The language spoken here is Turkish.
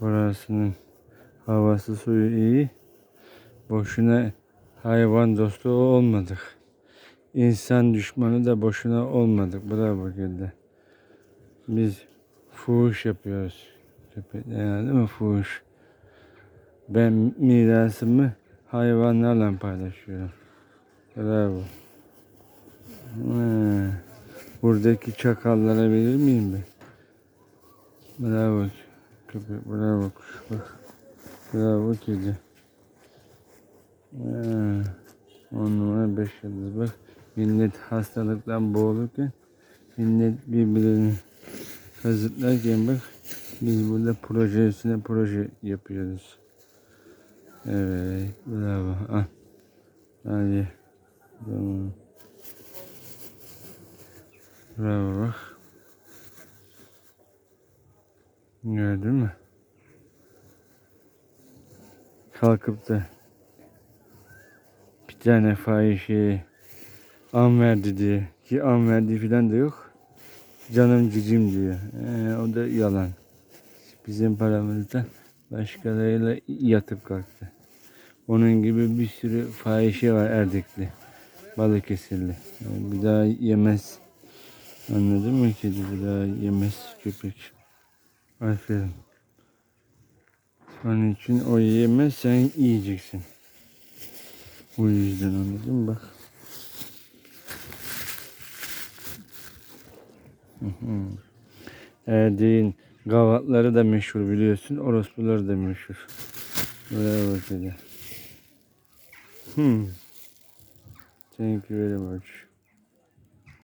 Burasının havası suyu iyi. Boşuna hayvan dostu olmadık. İnsan düşmanı da boşuna olmadık. Bravo Gülde. Biz fuhuş yapıyoruz. Köpekler değil mi? Fuhuş. Ben mirasımı hayvanlarla paylaşıyorum. Bravo. Ha, Buradaki çakallara verir miyim ben? Bravo köpek, bravo kuş bak. Bravo kedi. Ha, On numara beş yıldız bak. Millet hastalıktan boğulurken millet birbirlerini kazıklarken bak biz burada proje üstüne proje yapıyoruz. Evet, bravo. Ah. Hadi. Tamam. Bravo bak. Gördün mü? Kalkıp da bir tane fahişeye an verdi diye ki an verdiği filan da yok. Canım cicim diyor. Ee, o da yalan. Bizim paramızda başkalarıyla yatıp kalktı. Onun gibi bir sürü fahişe var Erdekli. Balıkesirli. Yani bir daha yemez. Anladın mı kedi? Bir daha yemez köpek. Aferin. Onun için o yemez sen yiyeceksin. O yüzden anladın mı? Bak. Erdeğin gavatları da meşhur biliyorsun. Orospuları da meşhur. Bravo kedi. Hmm. Thank you very much.